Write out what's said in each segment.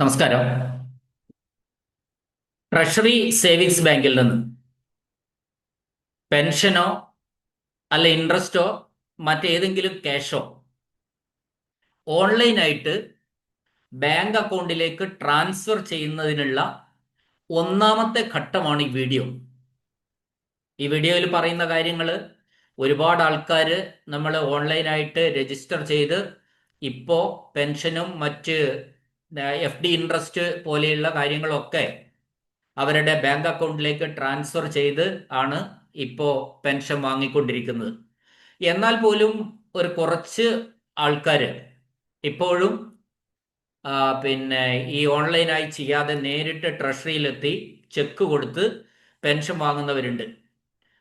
നമസ്കാരം. Treasury savings ബാങ്കിൽ നിന്ന് പെൻഷനോ അല്ല ഇൻട്രസ്റ്റോ മറ്റേതെങ്കിലും ക്യാഷോ ഓൺലൈനായിട്ട് ബാങ്ക് അക്കൗണ്ടിലേക്ക് ട്രാൻസ്ഫർ ചെയ്യുന്നതിനുള്ള ഒന്നാമത്തെ ഘട്ടമാണ് ഈ വീഡിയോ ഈ വീഡിയോയിൽ പറയുന്ന കാര്യങ്ങൾ ഒരുപാട് ആൾക്കാർ നമ്മൾ ഓൺലൈനായിട്ട് രജിസ്റ്റർ ചെയ്ത് ഇപ്പോൾ പെൻഷനും മറ്റ് എഫ് ഡി ഇൻട്രസ്റ്റ് പോലെയുള്ള കാര്യങ്ങളൊക്കെ അവരുടെ ബാങ്ക് അക്കൗണ്ടിലേക്ക് ട്രാൻസ്ഫർ ചെയ്ത് ആണ് ഇപ്പോൾ പെൻഷൻ വാങ്ങിക്കൊണ്ടിരിക്കുന്നത്. എന്നാൽ പോലും ഒരു കുറച്ച് ആൾക്കാർ ഇപ്പോഴും പിന്നെ ഈ ഓൺലൈനായി ചെയ്യാതെ നേരിട്ട് ട്രഷറിയിലെത്തി ചെക്ക് കൊടുത്ത് പെൻഷൻ വാങ്ങുന്നവരുണ്ട്.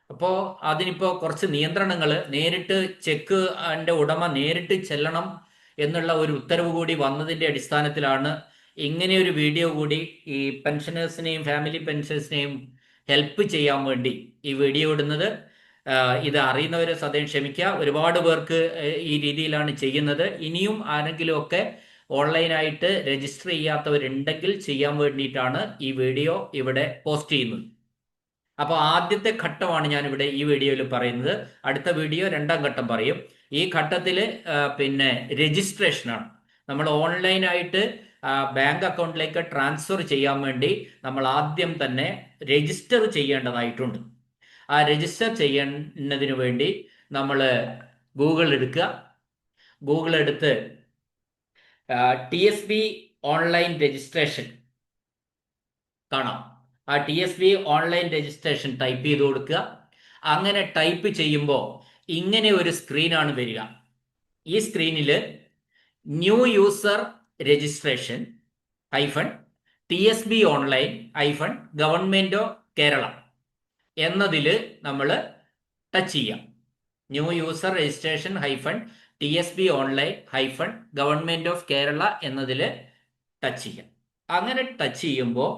അപ്പോൾ അതിനിപ്പോൾ കുറച്ച് നിയന്ത്രണങ്ങൾ നേരിട്ട് ചെക്ക് അതിന്റെ ഉടമ നേരിട്ട് ചെല്ലണം എന്നുള്ള ഒരു ഉത്തരവ് കൂടി വന്നതിന്റെ അടിസ്ഥാനത്തിലാണ് ഇങ്ങനെ ഒരു വീഡിയോ കൂടി ഈ പെൻഷനേഴ്സിനെയും ഫാമിലി പെൻഷനേഴ്സിനെയും ഹെൽപ്പ് ചെയ്യാൻ വേണ്ടി ഈ വീഡിയോ ഇടുന്നത്. ഇത് അറിയുന്നവരെ സദയം ക്ഷമിക്കുക. ഒരുപാട് പേർക്ക് ഈ രീതിയിലാണ് ചെയ്യുന്നത്. ഇനിയും ആരെങ്കിലും ഒക്കെ ഓൺലൈനായിട്ട് രജിസ്റ്റർ ചെയ്യാത്തവരുണ്ടെങ്കിൽ ചെയ്യാൻ വേണ്ടിയിട്ടാണ് ഈ വീഡിയോ ഇവിടെ പോസ്റ്റ് ചെയ്യുന്നത്. അപ്പോൾ ആദ്യത്തെ ഘട്ടമാണ് ഞാൻ ഇവിടെ ഈ വീഡിയോയിൽ പറയുന്നത്. അടുത്ത വീഡിയോ രണ്ടാം ഘട്ടം പറയും. ഈ ഘട്ടത്തിൽ പിന്നെ രജിസ്ട്രേഷനാണ്. നമ്മൾ ഓൺലൈനായിട്ട് ബാങ്ക് അക്കൗണ്ടിലേക്ക് ട്രാൻസ്ഫർ ചെയ്യാൻ വേണ്ടി നമ്മൾ ആദ്യം തന്നെ രജിസ്റ്റർ ചെയ്യേണ്ടതായിട്ടുണ്ട്. ആ രജിസ്റ്റർ ചെയ്യുന്നതിന് വേണ്ടി നമ്മൾ ഗൂഗിൾ എടുക്കുക. ഗൂഗിൾ എടുത്ത് T S B online registration കാണാം. ആ T S B online registration type ചെയ്ത് കൊടുക്കുക. അങ്ങനെ ടൈപ്പ് ചെയ്യുമ്പോൾ ഇങ്ങനെ ഒരു സ്ക്രീനാണ് വരിക. ഈ സ്ക്രീനിൽ new user registration hyphen T S B online hyphen government of Kerala എന്നതിൽ നമ്മൾ ടച്ച് ചെയ്യാം. New user registration hyphen T S B online hyphen government of Kerala എന്നതിൽ ടച്ച് ചെയ്യാം. അങ്ങനെ ടച്ച് ചെയ്യുമ്പോൾ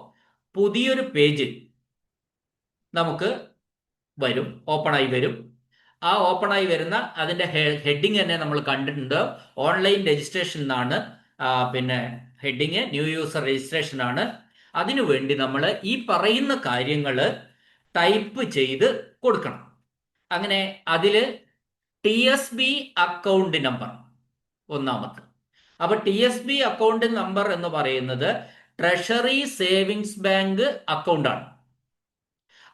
പുതിയൊരു പേജ് നമുക്ക് വരും ഓപ്പൺ ആയി വരും. ആ ഓപ്പൺ ആയി വരുന്ന അതിന്റെ ഹെഡിങ് തന്നെ നമ്മൾ കണ്ടിട്ടുണ്ട്. ഓൺലൈൻ രജിസ്ട്രേഷൻ എന്നാണ് പിന്നെ ഹെഡിങ് ന്യൂ യൂസർ രജിസ്ട്രേഷൻ ആണ് അതിനു വേണ്ടി നമ്മൾ ഈ പറയുന്ന കാര്യങ്ങൾ ടൈപ്പ് ചെയ്ത് കൊടുക്കണം. അങ്ങനെ അതിൽ T S B account number ഒന്നാമത് അപ്പൊ T S B account number എന്ന് പറയുന്നത് ട്രഷറി സേവിങ്സ് ബാങ്ക് അക്കൗണ്ടാണ്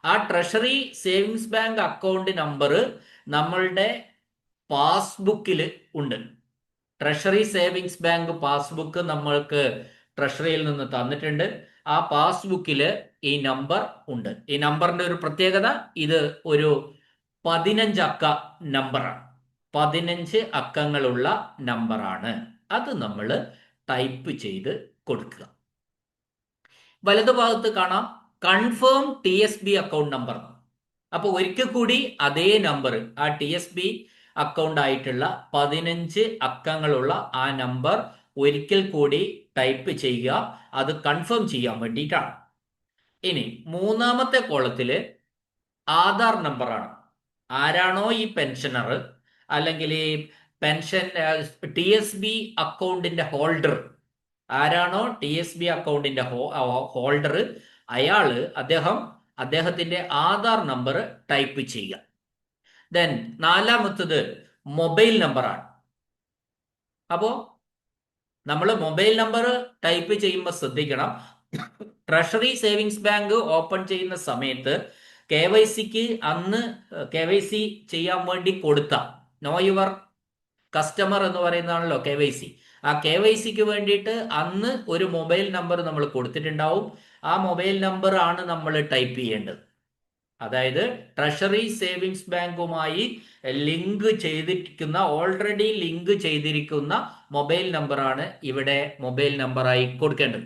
ആ treasury savings bank account number നമ്മളുടെ പാസ്ബുക്കിൽ ഉണ്ട്. ട്രഷറി സേവിങ്സ് ബാങ്ക് പാസ്ബുക്ക് നമ്മൾക്ക് ട്രഷറിയിൽ നിന്ന് തന്നിട്ടുണ്ട്. ആ പാസ്ബുക്കിൽ ഈ നമ്പർ ഉണ്ട്. ഈ നമ്പറിന്റെ ഒരു പ്രത്യേകത ഇത് ഒരു പതിനഞ്ച് അക്ക നമ്പറാണ് പതിനഞ്ച് അക്കങ്ങളുള്ള നമ്പറാണ് അത് നമ്മൾ ടൈപ്പ് ചെയ്ത് കൊടുക്കുക. വലതുഭാഗത്ത് കാണാം. Confirm T S B account number അപ്പോൾ ഒരിക്കൽ കൂടി അതേ നമ്പർ ആ ടി എസ് ബി അക്കൗണ്ട് ആയിട്ടുള്ള പതിനഞ്ച് അക്കങ്ങളുള്ള ആ നമ്പർ ഒരിക്കൽ കൂടി ടൈപ്പ് ചെയ്യുക. അത് കൺഫേം ചെയ്യാൻ വേണ്ടിയിട്ടാണ്. ഇനി മൂന്നാമത്തെ കോളത്തിൽ ആധാർ നമ്പറാണ് ആരാണോ ഈ പെൻഷനർ അല്ലെങ്കിൽ ഈ പെൻഷൻ ടി എസ് ബി അക്കൗണ്ടിന്റെ ഹോൾഡർ ആരാണോ ടി എസ് ബി അക്കൗണ്ടിന്റെ ഹോൾഡർ അയാൾ അദ്ദേഹം അദ്ദേഹത്തിന്റെ ആധാർ നമ്പർ ടൈപ്പ് ചെയ്യുക. ദെൻ നാലാമത്തത് മൊബൈൽ നമ്പറാണ് അപ്പോ നമ്മൾ മൊബൈൽ നമ്പർ ടൈപ്പ് ചെയ്യുമ്പോൾ ശ്രദ്ധിക്കണം. ട്രഷറി സേവിങ്സ് ബാങ്ക് ഓപ്പൺ ചെയ്യുന്ന സമയത്ത് കെ വൈ സിക്ക് അന്ന് കെ വൈ സി ചെയ്യാൻ വേണ്ടി കൊടുത്ത നോ യുവർ കസ്റ്റമർ എന്ന് പറയുന്നതാണല്ലോ കെ വൈ സി. ആ കെ വൈ സിക്ക് വേണ്ടിയിട്ട് അന്ന് ഒരു മൊബൈൽ നമ്പർ നമ്മൾ കൊടുത്തിട്ടുണ്ടാവും. ആ മൊബൈൽ നമ്പർ ആണ് നമ്മൾ ടൈപ്പ് ചെയ്യേണ്ടത്. അതായത് ട്രഷറി സേവിങ്സ് ബാങ്കുമായി ലിങ്ക് ചെയ്തിരിക്കുന്ന ഓൾറെഡി ലിങ്ക് ചെയ്തിരിക്കുന്ന മൊബൈൽ നമ്പറാണ് ഇവിടെ മൊബൈൽ നമ്പറായി കൊടുക്കേണ്ടത്.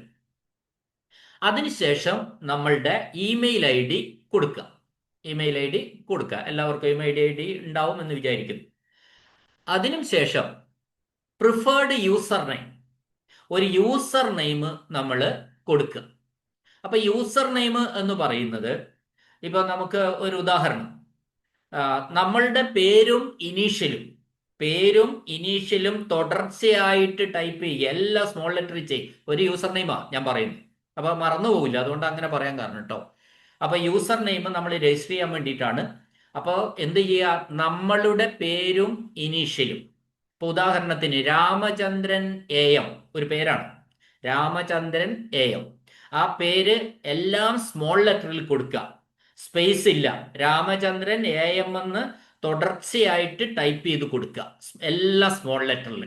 അതിനുശേഷം നമ്മളുടെ ഇമെയിൽ ഐ ഡി കൊടുക്കുക. ഇമെയിൽ ഐ ഡി കൊടുക്കുക. എല്ലാവർക്കും ഇമെയിൽ ഐ ഡി ഉണ്ടാവും എന്ന് വിചാരിക്കുന്നു. അതിനും ശേഷം പ്രിഫേർഡ് യൂസർ നെയിം ഒരു യൂസർ നെയിം നമ്മൾ കൊടുക്കുക അപ്പൊ യൂസർ നെയിം എന്ന് പറയുന്നത് ഇപ്പൊ നമുക്ക് ഒരു ഉദാഹരണം. നമ്മളുടെ പേരും ഇനീഷ്യലും പേരും ഇനീഷ്യലും തുടർച്ചയായിട്ട് ടൈപ്പ് ചെയ്യുക. എല്ലാ സ്മോൾ ലെറ്റർ ചെയ്യും. ഒരു യൂസർ നെയിമാ ഞാൻ പറയുന്നത്. അപ്പൊ മറന്നു പോകില്ല അതുകൊണ്ട് അങ്ങനെ പറയാൻ കാരണം കേട്ടോ അപ്പൊ യൂസർ നെയിം നമ്മൾ രജിസ്റ്റർ ചെയ്യാൻ വേണ്ടിയിട്ടാണ്. അപ്പോൾ എന്ത് ചെയ്യുക? നമ്മളുടെ പേരും ഇനീഷ്യലും ഇപ്പൊ ഉദാഹരണത്തിന് രാമചന്ദ്രൻ എ എം ഒരു പേരാണ്. രാമചന്ദ്രൻ എ എം ആ പേര് എല്ലാം സ്മോൾ ലെറ്ററിൽ കൊടുക്കുക. സ്പേസ് ഇല്ല. രാമചന്ദ്രൻ എ എം എന്ന് തുടർച്ചയായിട്ട് ടൈപ്പ് ചെയ്ത് കൊടുക്കുക. എല്ലാം സ്മോൾ ലെറ്ററിൽ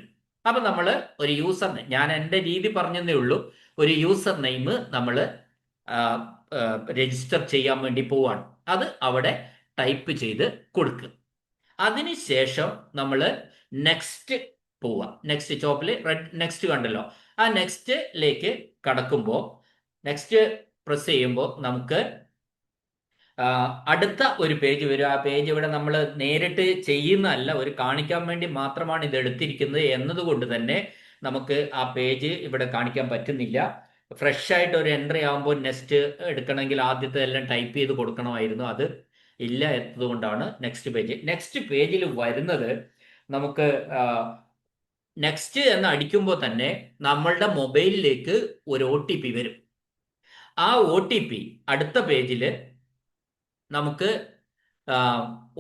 അപ്പൊ നമ്മൾ ഒരു യൂസർ നെയിം ഞാൻ എന്റെ രീതി പറഞ്ഞതേ ഉള്ളൂ. ഒരു യൂസർ നെയിം നമ്മൾ രജിസ്റ്റർ ചെയ്യാൻ വേണ്ടി പോവാണ്. അത് അവിടെ ടൈപ്പ് ചെയ്ത് കൊടുക്കുക. അതിനുശേഷം നമ്മൾ നെക്സ്റ്റ് പോവുക നെക്സ്റ്റ് ചോപ്പിൽ റെഡ് നെക്സ്റ്റ് കണ്ടല്ലോ. ആ നെക്സ്റ്റിലേക്ക് കടക്കുമ്പോൾ നെക്സ്റ്റ് പ്രസ് ചെയ്യുമ്പോൾ നമുക്ക് അടുത്ത ഒരു പേജ് വരും. ആ പേജ് ഇവിടെ നമ്മൾ നേരിട്ട് ചെയ്യുന്നതല്ല ഒരു കാണിക്കാൻ വേണ്ടി മാത്രമാണ് ഇത് എടുത്തിരിക്കുന്നത് എന്നതുകൊണ്ട് തന്നെ നമുക്ക് ആ പേജ് ഇവിടെ കാണിക്കാൻ പറ്റുന്നില്ല. ഫ്രഷ് ആയിട്ട് ഒരു എൻട്രി ആകുമ്പോൾ നെക്സ്റ്റ് എടുക്കണമെങ്കിൽ ആദ്യത്തെ എല്ലാം ടൈപ്പ് ചെയ്ത് കൊടുക്കണമായിരുന്നു അത്. ഇല്ല എന്നതുകൊണ്ടാണ് നെക്സ്റ്റ് പേജ് നെക്സ്റ്റ് പേജിൽ വരുന്നത് നമുക്ക് നെക്സ്റ്റ് എന്ന് അടിക്കുമ്പോൾ തന്നെ നമ്മളുടെ മൊബൈലിലേക്ക് ഒരു ഒ ടി പി വരും. ആ ഒ ടി പി അടുത്ത പേജിൽ നമുക്ക്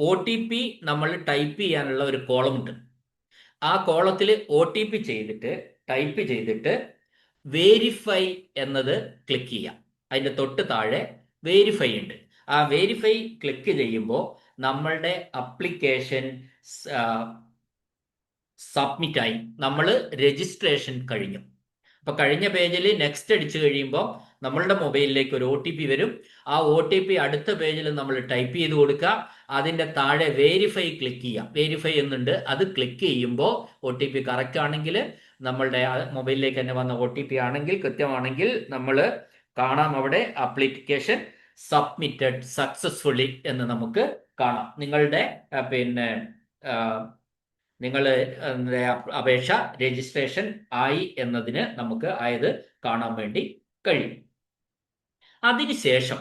ഒ ടി പി നമ്മൾ ടൈപ്പ് ചെയ്യാനുള്ള ഒരു കോളമുണ്ട് ആ കോളത്തിൽ ഒ ടി പി ചെയ്തിട്ട് ടൈപ്പ് ചെയ്തിട്ട് വേരിഫൈ എന്നത് ക്ലിക്ക് ചെയ്യാം. അതിന്റെ തൊട്ട് താഴെ വേരിഫൈ ഉണ്ട്. ആ വെരിഫൈ ക്ലിക്ക് ചെയ്യുമ്പോൾ നമ്മളുടെ അപ്ലിക്കേഷൻ സബ്മിറ്റ് ആയി. നമ്മൾ രജിസ്ട്രേഷൻ കഴിഞ്ഞു. അപ്പൊ കഴിഞ്ഞ പേജിൽ നെക്സ്റ്റ് അടിച്ചു കഴിയുമ്പോൾ നമ്മളുടെ മൊബൈലിലേക്ക് ഒരു ഒ ടി പി വരും. ആ ഒ ടി പി അടുത്ത പേജിൽ നമ്മൾ ടൈപ്പ് ചെയ്ത് കൊടുക്കുക. അതിന്റെ താഴെ വേരിഫൈ ക്ലിക്ക് ചെയ്യാം വേരിഫൈ എന്നുണ്ട്. അത് ക്ലിക്ക് ചെയ്യുമ്പോൾ ഒ ടി പി കറക്റ്റ് ആണെങ്കിൽ നമ്മളുടെ മൊബൈലിലേക്ക് തന്നെ വന്ന ഒ ടി പി ആണെങ്കിൽ കൃത്യമാണെങ്കിൽ നമ്മൾ കാണാം അവിടെ അപ്ലിക്കേഷൻ സബ്മിറ്റഡ് സക്സസ്ഫുള്ളി എന്ന് നമുക്ക് കാണാം. നിങ്ങളുടെ പിന്നെ നിങ്ങൾ അപേക്ഷ രജിസ്ട്രേഷൻ ആയി എന്നതിന് നമുക്ക് ആയത് കാണാൻ വേണ്ടി കഴിയും. അതിനുശേഷം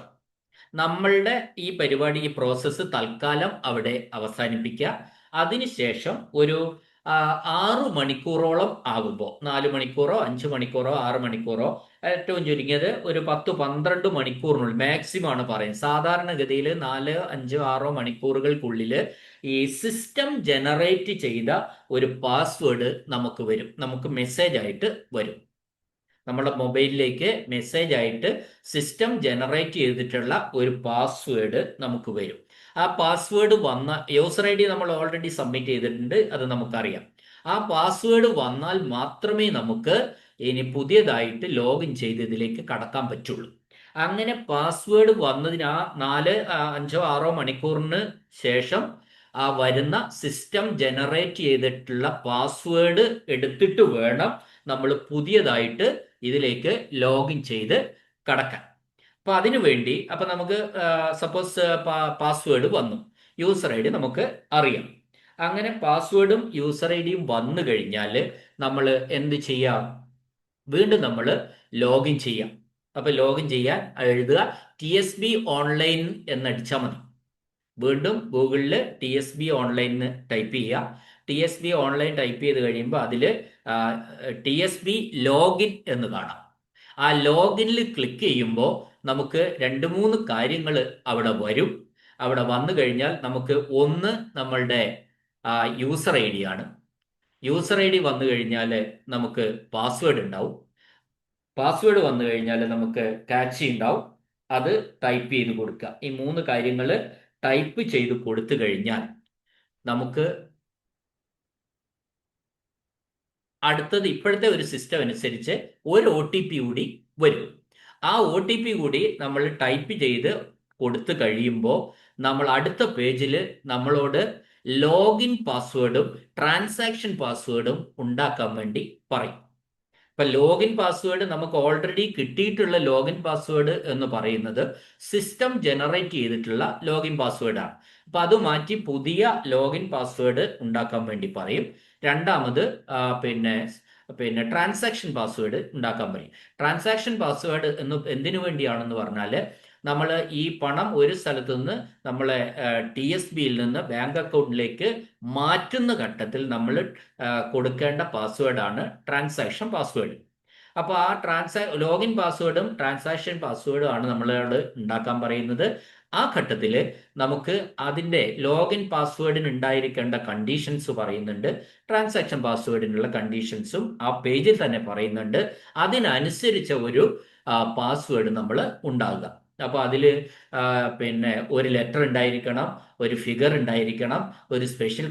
നമ്മളുടെ ഈ പരിപാടി ഈ പ്രോസസ്സ് തൽക്കാലം അവിടെ അവസാനിപ്പിക്കുക. അതിനുശേഷം ഒരു ആറു മണിക്കൂറോളം ആകുമ്പോൾ നാല് മണിക്കൂറോ അഞ്ച് മണിക്കൂറോ ആറ് മണിക്കൂറോ ഏറ്റവും ചുരുങ്ങിയത് ഒരു പത്ത് പന്ത്രണ്ട് മണിക്കൂറിനുള്ളിൽ മാക്സിമം ആണ് പറയുന്നത്. സാധാരണഗതിയിൽ നാല് അഞ്ച് ആറോ മണിക്കൂറുകൾക്കുള്ളിൽ ഈ സിസ്റ്റം ജനറേറ്റ് ചെയ്ത ഒരു പാസ്വേഡ് നമുക്ക് വരും. നമുക്ക് മെസ്സേജ് ആയിട്ട് വരും. നമ്മുടെ മൊബൈലിലേക്ക് മെസ്സേജ് ആയിട്ട് സിസ്റ്റം ജനറേറ്റ് ചെയ്തിട്ടുള്ള ഒരു പാസ്വേഡ് നമുക്ക് വരും. ആ പാസ്വേഡ് വന്ന യൂസർ ഐ ഡി നമ്മൾ ഓൾറെഡി സബ്മിറ്റ് ചെയ്തിട്ടുണ്ട് അത് നമുക്കറിയാം. ആ പാസ്വേഡ് വന്നാൽ മാത്രമേ നമുക്ക് ഇനി പുതിയതായിട്ട് ലോഗിൻ ചെയ്ത് ഇതിലേക്ക് കടക്കാൻ പറ്റുള്ളൂ. അങ്ങനെ പാസ്വേഡ് വന്നതിന് ആ നാല് അഞ്ചോ ആറോ മണിക്കൂറിന് ശേഷം ആ വരുന്ന സിസ്റ്റം ജനറേറ്റ് ചെയ്തിട്ടുള്ള പാസ്വേഡ് എടുത്തിട്ട് വേണം നമ്മൾ പുതിയതായിട്ട് ഇതിലേക്ക് ലോഗിൻ ചെയ്ത് കടക്കാൻ. അപ്പൊ അതിനു വേണ്ടി അപ്പൊ നമുക്ക് സപ്പോസ് പാസ്വേഡ് വന്നു. യൂസർ ഐ ഡി നമുക്ക് അറിയാം. അങ്ങനെ പാസ്വേഡും യൂസർ ഐ ഡിയും വന്നു കഴിഞ്ഞാൽ നമ്മൾ എന്ത് ചെയ്യാം? വീണ്ടും നമ്മൾ ലോഗിൻ ചെയ്യാം. അപ്പൊ ലോഗിൻ ചെയ്യാൻ എഴുതുക ടി എസ് ബി ഓൺലൈൻ എന്നടിച്ചാൽ മതി. വീണ്ടും ഗൂഗിളിൽ T S B online type ചെയ്യുക. T S B online type ചെയ്ത് കഴിയുമ്പോൾ അതിൽ ടി എസ് ബി ലോഗിൻ എന്ന് കാണാം. ആ ലോഗിനിൽ ക്ലിക്ക് ചെയ്യുമ്പോൾ നമുക്ക് രണ്ട് മൂന്ന് കാര്യങ്ങൾ അവിടെ വരും. അവിടെ വന്നു കഴിഞ്ഞാൽ നമുക്ക് ഒന്ന് നമ്മളുടെ യൂസർ ഐ ഡി ആണ്. യൂസർ ഐ ഡി വന്നു കഴിഞ്ഞാൽ നമുക്ക് പാസ്വേഡ് ഉണ്ടാവും. പാസ്വേഡ് വന്നു കഴിഞ്ഞാൽ നമുക്ക് കാച്ചി ഉണ്ടാവും. അത് ടൈപ്പ് ചെയ്ത് കൊടുക്കുക. ഈ മൂന്ന് കാര്യങ്ങൾ ടൈപ്പ് ചെയ്ത് കൊടുത്തു കഴിഞ്ഞാൽ നമുക്ക് അടുത്തത് ഇപ്പോഴത്തെ ഒരു സിസ്റ്റം അനുസരിച്ച് ഒരു ഒ ടി പി കൂടി വരും. ആ ഒ ടി പി കൂടി നമ്മൾ ടൈപ്പ് ചെയ്ത് കൊടുത്തു കഴിയുമ്പോൾ നമ്മൾ അടുത്ത പേജിൽ നമ്മളോട് ലോഗിൻ പാസ്വേഡും ട്രാൻസാക്ഷൻ പാസ്വേഡും ഉണ്ടാക്കാൻ വേണ്ടി പറയും. ഇപ്പൊ ലോഗിൻ പാസ്വേഡ് നമുക്ക് ഓൾറെഡി കിട്ടിയിട്ടുള്ള ലോഗിൻ പാസ്വേഡ് എന്ന് പറയുന്നത് സിസ്റ്റം ജനറേറ്റ് ചെയ്തിട്ടുള്ള ലോഗിൻ പാസ്വേഡ് ആണ്. അപ്പൊ അത് മാറ്റി പുതിയ ലോഗിൻ പാസ്വേഡ് ഉണ്ടാക്കാൻ വേണ്ടി പറയും. രണ്ടാമത് പിന്നെ പിന്നെ ട്രാൻസാക്ഷൻ പാസ്വേഡ് ഉണ്ടാക്കാൻ പറയും. ട്രാൻസാക്ഷൻ പാസ്വേഡ് എന്ന് എന്തിനു വേണ്ടിയാണെന്ന് പറഞ്ഞാൽ നമ്മൾ ഈ പണം ഒരു സ്ഥലത്ത് നിന്ന് നമ്മളെ ടി എസ് ബിയിൽ നിന്ന് ബാങ്ക് അക്കൗണ്ടിലേക്ക് മാറ്റുന്ന ഘട്ടത്തിൽ നമ്മൾ കൊടുക്കേണ്ട പാസ്വേഡാണ് ട്രാൻസാക്ഷൻ പാസ്വേഡ് അപ്പോൾ ആ ട്രാൻസാ ലോഗിൻ പാസ്വേഡും ട്രാൻസാക്ഷൻ പാസ്വേഡും ആണ് നമ്മളോട് ഉണ്ടാക്കാൻ പറയുന്നത്. ആ ഘട്ടത്തിൽ നമുക്ക് അതിന്റെ ലോഗിൻ പാസ്വേഡിന് ഉണ്ടായിരിക്കേണ്ട കണ്ടീഷൻസ് പറയുന്നുണ്ട്. ട്രാൻസാക്ഷൻ പാസ്വേഡിനുള്ള കണ്ടീഷൻസും ആ പേജിൽ തന്നെ പറയുന്നുണ്ട്. അതിനനുസരിച്ച ഒരു പാസ്വേഡ് നമ്മൾ ഉണ്ടാകുക അപ്പോൾ അതിൽ പിന്നെ ഒരു ലെറ്റർ ഉണ്ടായിരിക്കണം ഒരു ഫിഗർ ഉണ്ടായിരിക്കണം ഒരു സ്പെഷ്യൽ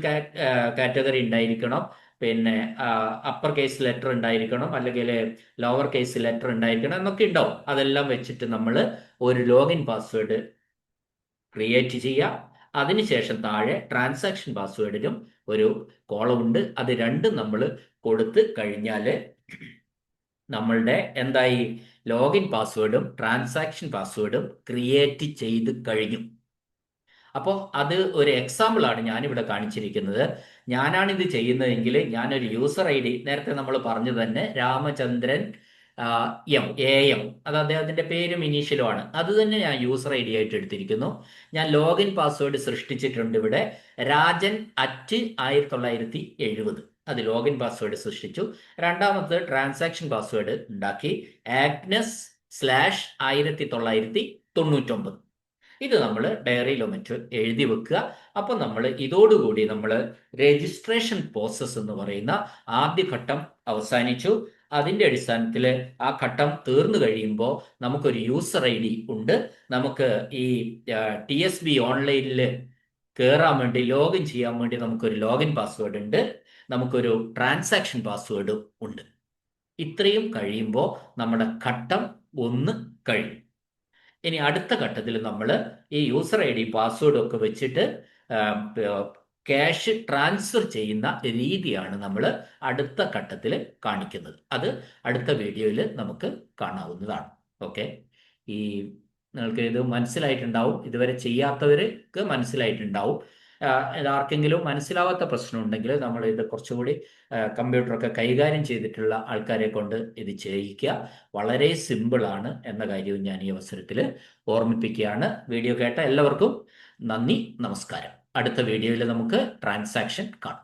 കാറ്റഗറി ഉണ്ടായിരിക്കണം പിന്നെ അപ്പർ കേസ് ലെറ്റർ ഉണ്ടായിരിക്കണം അല്ലെങ്കിൽ ലോവർ കേസ് ലെറ്റർ ഉണ്ടായിരിക്കണം എന്നൊക്കെ ഉണ്ടാവും. അതെല്ലാം വെച്ചിട്ട് നമ്മൾ ഒരു ലോഗിൻ പാസ്വേഡ് ക്രിയേറ്റ് ചെയ്യുക. അതിനുശേഷം താഴെ ട്രാൻസാക്ഷൻ പാസ്വേഡിനും ഒരു കോളം ഉണ്ട്. അത് രണ്ടും നമ്മൾ കൊടുത്ത് കഴിഞ്ഞാൽ നമ്മളുടെ എന്തായി? ലോഗിൻ പാസ്വേഡും ട്രാൻസാക്ഷൻ പാസ്വേഡും ക്രിയേറ്റ് ചെയ്ത് കഴിഞ്ഞു. അപ്പോൾ അത് ഒരു എക്സാമ്പിൾ ആണ് ഞാനിവിടെ കാണിച്ചിരിക്കുന്നത്. ഞാനാണിത് ചെയ്യുന്നതെങ്കിൽ ഞാനൊരു യൂസർ ഐ ഡി നേരത്തെ നമ്മൾ പറഞ്ഞു തന്നെ രാമചന്ദ്രൻ എം എ എം അത് അദ്ദേഹത്തിന്റെ പേരും ഇനീഷ്യലുമാണ് അത് തന്നെ ഞാൻ യൂസർ ഐ ഡി ആയിട്ട് എടുത്തിരിക്കുന്നു. ഞാൻ ലോഗിൻ പാസ്വേഡ് സൃഷ്ടിച്ചിട്ടുണ്ട് ഇവിടെ. രാജൻ അറ്റ് ആയിരത്തി തൊള്ളായിരത്തി എഴുപത്. അത് ലോഗിൻ പാസ്വേഡ് സൃഷ്ടിച്ചു. രണ്ടാമത് ട്രാൻസാക്ഷൻ പാസ്വേഡ് ഉണ്ടാക്കി. ആഗ്നസ് സ്ലാഷ് ആയിരത്തി തൊള്ളായിരത്തി തൊണ്ണൂറ്റൊമ്പത്. ഇത് നമ്മൾ ഡയറിയിലോ മറ്റോ എഴുതി വെക്കുക. അപ്പോൾ നമ്മൾ ഇതോടുകൂടി നമ്മൾ രജിസ്ട്രേഷൻ പ്രോസസ്സ് എന്ന് പറയുന്ന ആദ്യഘട്ടം അവസാനിച്ചു. അതിന്റെ അടിസ്ഥാനത്തിൽ ആ ഘട്ടം തീർന്നു കഴിയുമ്പോൾ നമുക്കൊരു യൂസർ ഐ ഡി ഉണ്ട്. നമുക്ക് ഈ ടി എസ് ബി ഓൺലൈനിൽ കയറാൻ വേണ്ടി ലോഗിൻ ചെയ്യാൻ വേണ്ടി നമുക്കൊരു ലോഗിൻ പാസ്വേഡ് ഉണ്ട്. നമുക്കൊരു ട്രാൻസാക്ഷൻ പാസ്വേഡും ഉണ്ട്. ഇത്രയും കഴിയുമ്പോൾ നമ്മുടെ ഘട്ടം ഒന്ന് കഴിയും. ഇനി അടുത്ത ഘട്ടത്തിൽ നമ്മൾ ഈ യൂസർ ഐ ഡി പാസ്വേഡും ഒക്കെ വെച്ചിട്ട് ക്യാഷ് ട്രാൻസ്ഫർ ചെയ്യുന്ന രീതിയാണ് നമ്മൾ അടുത്ത ഘട്ടത്തിൽ കാണിക്കുന്നത്. അത് അടുത്ത വീഡിയോയിൽ നമുക്ക് കാണാവുന്നതാണ്. ഓക്കെ ഈ നിങ്ങൾക്ക് ഇത് മനസ്സിലായിട്ടുണ്ടാവും. ഇതുവരെ ചെയ്യാത്തവർക്ക് മനസ്സിലായിട്ടുണ്ടാവും. ആർക്കെങ്കിലും മനസ്സിലാവാത്ത പ്രശ്നം ഉണ്ടെങ്കിൽ നമ്മൾ ഇത് കുറച്ചുകൂടി കമ്പ്യൂട്ടറൊക്കെ കൈകാര്യം ചെയ്തിട്ടുള്ള ആൾക്കാരെ കൊണ്ട് ഇത് ചെയ്യിക്കുക. വളരെ സിമ്പിളാണ് എന്ന കാര്യവും ഞാൻ ഈ അവസരത്തിൽ ഓർമ്മിപ്പിക്കുകയാണ്. വീഡിയോ കേട്ട എല്ലാവർക്കും നന്ദി നമസ്കാരം. അടുത്ത വീഡിയോയിൽ നമുക്ക് ട്രാൻസാക്ഷൻ കാണാം.